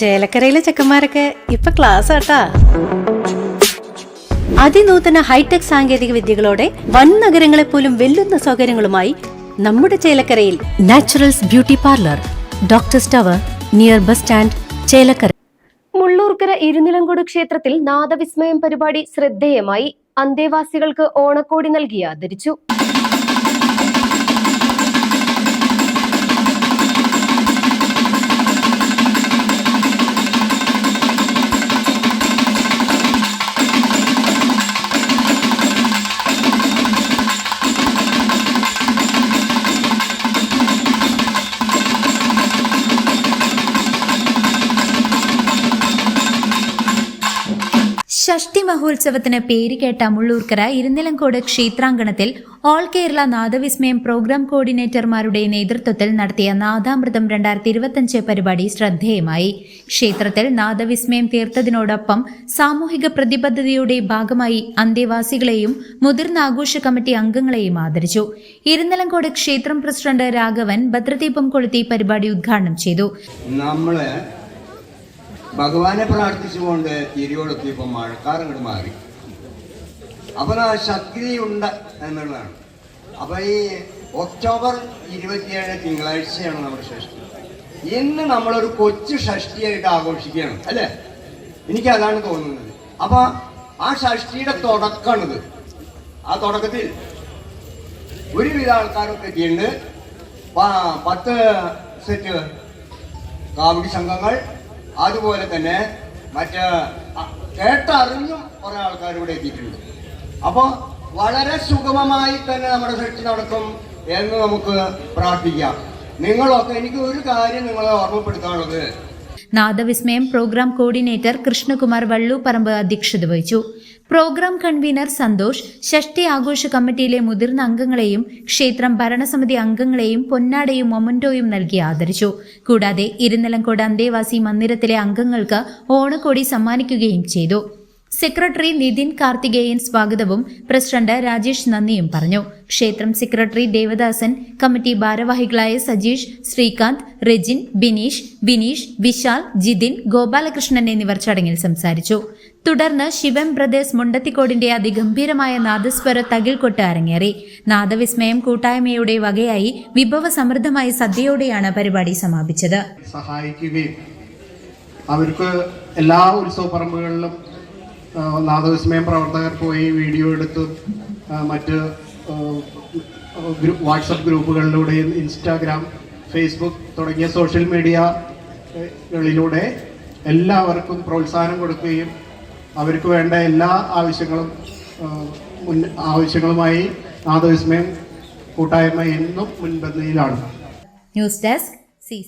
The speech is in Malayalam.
ചേലക്കരയിലെ ചെക്കന്മാരൊക്കെ ഇപ്പൊ ക്ലാസ് ആട്ടാ. അതിനൂതന ഹൈടെക് സാങ്കേതിക വിദ്യകളോടെ വൻ നഗരങ്ങളെ പോലും വെല്ലുന്ന സൗകര്യങ്ങളുമായി നമ്മുടെ ചേലക്കരയിൽ naturals beauty parlour doctor tower near bus stand Chelakkara. Mullurkara Irunilamkode ക്ഷേത്രത്തിൽ നാദവിസ്മയം പരിപാടി ശ്രദ്ധേയമായി അന്തേവാസികൾക്ക് ഓണക്കോടി നൽകി ആദരിച്ചു. ഷഷ്ടി മഹോത്സവത്തിന് പേരുകേട്ട മുള്ളൂർക്കര ഇരുന്നിലങ്കോട് ക്ഷേത്രാങ്കണത്തിൽ ഓൾ കേരള നാദവിസ്മയം പ്രോഗ്രാം കോർഡിനേറ്റർമാരുടെ നേതൃത്വത്തിൽ നടത്തിയ നാദാമൃതം രണ്ടായിരത്തി ഇരുപത്തിയഞ്ച് പരിപാടി ശ്രദ്ധേയമായി. ക്ഷേത്രത്തിൽ നാദവിസ്മയം തീർത്തതിനോടൊപ്പം സാമൂഹിക പ്രതിബദ്ധതയുടെ ഭാഗമായി അന്തേവാസികളെയും മുതിർന്ന ആഘോഷ കമ്മിറ്റി അംഗങ്ങളെയും ആദരിച്ചു. ഇരുന്നിലങ്കോട് ക്ഷേത്രം പ്രസിഡന്റ് രാഘവൻ ഭദ്രദീപം കൊളുത്തി പരിപാടി ഉദ്ഘാടനം ചെയ്തു. നമ്മൾ ഭഗവാനെ പ്രാർത്ഥിച്ചുകൊണ്ട് തിരികൊളുത്തിയപ്പോൾ മഴക്കാർ അങ്ങോട്ട് മാറി. അപ്പൊ ആ ശക്തി ഉണ്ട് എന്നുള്ളതാണ്. അപ്പൊ ഈ ഒക്ടോബർ ഇരുപത്തിയേഴ് തിങ്കളാഴ്ചയാണ് നമ്മുടെ ഷഷ്ടി. ഇന്ന് നമ്മളൊരു കൊച്ചു ഷഷ്ടിയായിട്ട് ആഘോഷിക്കുകയാണ് അല്ലേ? എനിക്ക് അതാണ് തോന്നുന്നത്. അപ്പൊ ആ ഷഷ്ടിയുടെ തുടക്കമാണിത്. ആ തുടക്കത്തിൽ ഒരുവിധ ആൾക്കാരൊക്കെ എത്തിയിട്ടുണ്ട്. പത്ത് സെറ്റ് കാവടി സംഘങ്ങൾ അതുപോലെ തന്നെ മറ്റ് കേട്ടറിഞ്ഞും കുറെ ആൾക്കാർ ഇവിടെ എത്തിയിട്ടുണ്ട്. അപ്പോൾ വളരെ സുഗമമായി തന്നെ നമ്മുടെ സൃഷ്ടി നടക്കും എന്ന് നമുക്ക് പ്രാർത്ഥിക്കാം. നിങ്ങളൊക്കെ എനിക്ക് ഒരു കാര്യം നിങ്ങളെ ഓർമ്മപ്പെടുത്താനുള്ളത്. നാദവിസ്മയം പ്രോഗ്രാം കോർഡിനേറ്റർ കൃഷ്ണകുമാർ വള്ളൂപ്പറമ്പ് അധ്യക്ഷത വഹിച്ചു. പ്രോഗ്രാം കൺവീനർ സന്തോഷ് ഷഷ്ടി ആഘോഷ കമ്മിറ്റിയിലെ മുതിർന്ന അംഗങ്ങളെയും ക്ഷേത്രം ഭരണസമിതി അംഗങ്ങളെയും പൊന്നാടയും മൊമന്റോയും നൽകി ആദരിച്ചു. കൂടാതെ ഇരുന്നലംകോട് അന്തേവാസി മന്ദിരത്തിലെ അംഗങ്ങൾക്ക് ഓണക്കോടി സമ്മാനിക്കുകയും ചെയ്തു. സെക്രട്ടറി നിതിൻ കാർത്തികേയൻ സ്വാഗതവും പ്രസിഡന്റ് രാജേഷ് നന്ദിയും പറഞ്ഞു. ക്ഷേത്രം സെക്രട്ടറി ദേവദാസൻ കമ്മിറ്റി ഭാരവാഹികളായ സജീഷ് ശ്രീകാന്ത് റെജിൻ ബിനീഷ് ബിനീഷ് വിശാൽ ജിതിൻ ഗോപാലകൃഷ്ണൻ എന്നിവർ ചടങ്ങിൽ സംസാരിച്ചു. തുടർന്ന് ശിവം ബ്രദേഴ്സ് മുണ്ടത്തിക്കോടിന്റെ അതിഗംഭീരമായ നാദസ്വര തകിൽക്കൊട്ട് അരങ്ങേറി. നാദവിസ്മയം കൂട്ടായ്മയുടെ വകയായി വിഭവ സമൃദ്ധമായ സദ്യയോടെയാണ് പരിപാടി സമാപിച്ചത്. അവർക്ക് എല്ലാ ഉത്സവ പറമ്പുകളിലും നാദവിസ്മയം പ്രവർത്തകർ പോയി വീഡിയോ എടുത്ത്. മറ്റ് ഗ്രൂപ്പ് ഗ്രൂ- വാട്സപ്പ് ഗ്രൂപ്പുകളിലൂടെയും ഇൻസ്റ്റാഗ്രാം ഫേസ്ബുക്ക് തുടങ്ങിയ സോഷ്യൽ മീഡിയകളിലൂടെ എല്ലാവർക്കും പ്രോത്സാഹനം കൊടുക്കുകയും അവർക്ക് വേണ്ട എല്ലാ ആവശ്യങ്ങളും മുൻ ആവശ്യങ്ങളുമായി നാദവിസ്മയം കൂട്ടായ്മ എന്നും മുൻപന്തിയിലാണ്. News desk C